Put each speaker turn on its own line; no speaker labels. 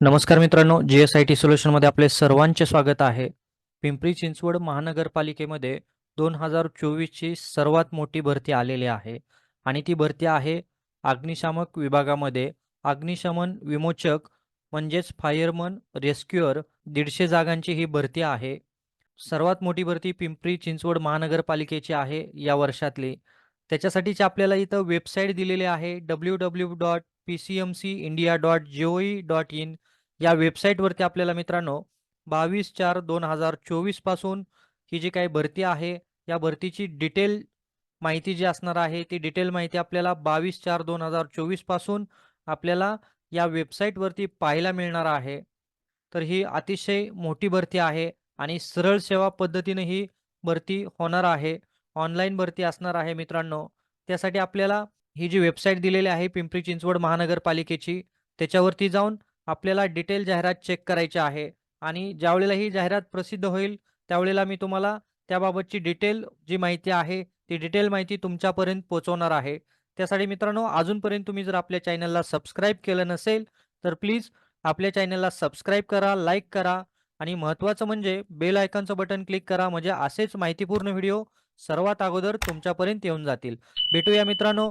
नमस्कार मित्रांनो G S I T सोल्युशनमध्ये आपले सर्वांचे स्वागत आहे. पिंपरी चिंचवड महानगरपालिकेमध्ये दोन हजार चोवीसची सर्वात मोठी भरती आलेली आहे. आणि ती भरती आहे अग्निशामक विभागामध्ये. अग्निशमन विमोचक म्हणजेच फायरमन रेस्क्युअर दीडशे जागांची ही भरती आहे. सर्वात मोठी भरती पिंपरी चिंचवड महानगरपालिकेची आहे या वर्षातली. त्याच्यासाठीची आपल्याला इथं वेबसाईट दिलेली आहे W W dot P C M C India dot G O E dot in या वेबसाईटवरती आपल्याला मित्रांनो बावीस चार दोन हजार चोवीसपासून ही जी काही भरती आहे या भरतीची डिटेल माहिती जी असणार आहे ती डिटेल माहिती आपल्याला बावीस चार दोन हजार चोवीसपासून आपल्याला या वेबसाईटवरती पाहायला मिळणार आहे. तर ही अतिशय मोठी भरती आहे आणि सरळ सेवा पद्धतीने ही भरती होणार आहे. ऑनलाईन भरती असणार आहे मित्रांनो. त्यासाठी आपल्याला ही जी वेबसाईट दिलेली आहे पिंपरी चिंचवड महानगरपालिकेची त्याच्यावरती जाऊन आपल्याला डिटेल जाहिरात चेक करायची आहे. आणि ज्यावेळेला ही जाहिरात प्रसिद्ध होईल त्यावेळेला मी तुम्हाला त्याबाबतची डिटेल जी माहिती आहे ती डिटेल माहिती तुमच्यापर्यंत पोहोचवणार आहे. त्यासाठी मित्रांनो अजूनपर्यंत तुम्ही जर आपल्या चॅनलला सबस्क्राईब केलं नसेल तर प्लीज आपल्या चॅनलला सबस्क्राईब करा लाईक करा. आणि महत्त्वाचं म्हणजे बेल आयकॉनचं बटन क्लिक करा म्हणजे असेच माहितीपूर्ण व्हिडिओ सर्वात अगोदर तुमच्यापर्यंत येऊन जातील. भेटूया मित्रांनो.